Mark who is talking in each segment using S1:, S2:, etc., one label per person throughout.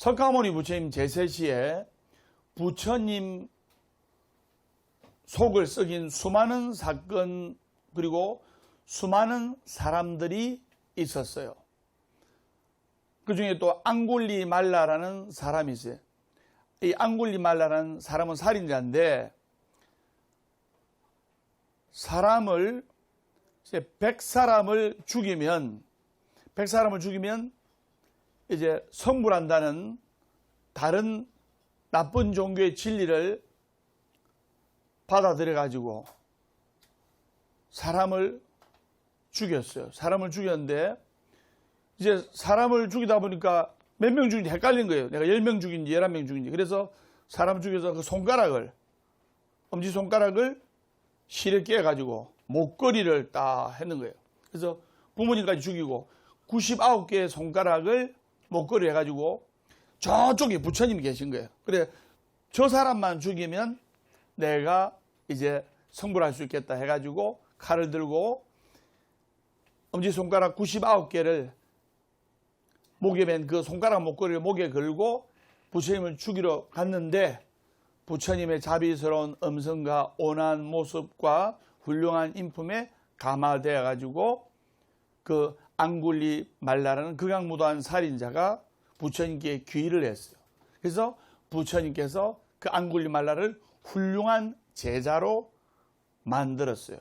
S1: 석가모니 부처님 제세 시에 부처님 속을 썩인 수많은 사건 그리고 수많은 사람들이 있었어요. 그 중에 또 앙골리 말라라는 사람이 있어요. 이 앙골리 말라라는 사람은 살인자인데 사람을 이제 100사람을 죽이면 100사람을 죽이면 이제 성불한다는 다른 나쁜 종교의 진리를 받아들여 가지고 사람을 죽였어요. 사람을 죽였는데 이제 사람을 죽이다 보니까 몇 명 죽인지 헷갈린 거예요. 내가 10명 죽인지 11명 죽인지. 그래서 사람 죽여서 그 손가락을 엄지손가락을 실에 깨 가지고 목걸이를 딱 했는 거예요. 그래서 부모님까지 죽이고 99개의 손가락을 목걸이 해가지고 저쪽에 부처님이 계신 거예요. 그래, 저 사람만 죽이면 내가 이제 성불할 수 있겠다 해가지고 칼을 들고 엄지손가락 99개를 목에 맨 그 손가락 목걸이를 목에 걸고 부처님을 죽이러 갔는데 부처님의 자비스러운 음성과 온화한 모습과 훌륭한 인품에 감화되어 가지고 그 앙굴리 말라라는 극악무도한 살인자가 부처님께 귀의를 했어요. 그래서 부처님께서 그 앙굴리 말라를 훌륭한 제자로 만들었어요.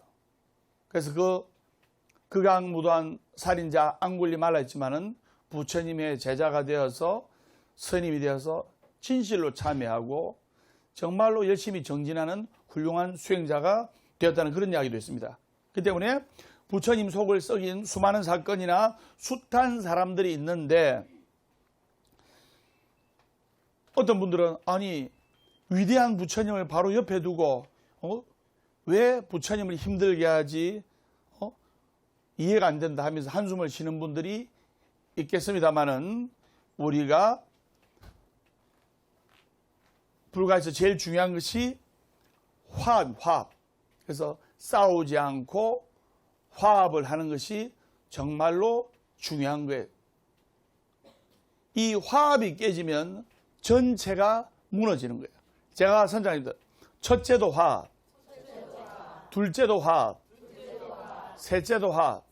S1: 그래서 그 극악무도한 살인자 앙굴리 말라였지만은 부처님의 제자가 되어서 스님이 되어서 진실로 참여하고 정말로 열심히 정진하는 훌륭한 수행자가 되었다는 그런 이야기도 있습니다. 그 때문에 부처님 속을 썩인 수많은 사건이나 숱한 사람들이 있는데 어떤 분들은 아니 위대한 부처님을 바로 옆에 두고 어? 왜 부처님을 힘들게 하지 어? 이해가 안 된다 하면서 한숨을 쉬는 분들이 있겠습니다만은 우리가 불가에서 제일 중요한 것이 화합, 화합. 그래서 싸우지 않고 화합을 하는 것이 정말로 중요한 거예요. 이 화합이 깨지면 전체가 무너지는 거예요. 제가 선장님들, 첫째도 화합, 둘째도 화합, 셋째도 화합,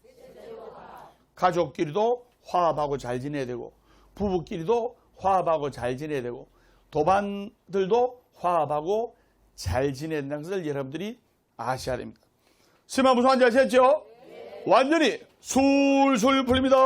S1: 가족끼리도 화합하고 잘 지내야 되고, 부부끼리도 화합하고 잘 지내야 되고, 도반들도 화합하고 잘 지내야 된다는 것을 여러분들이 아셔야 됩니다. 심한 무슨 환지 아셨죠? 완전히 술술 풀립니다.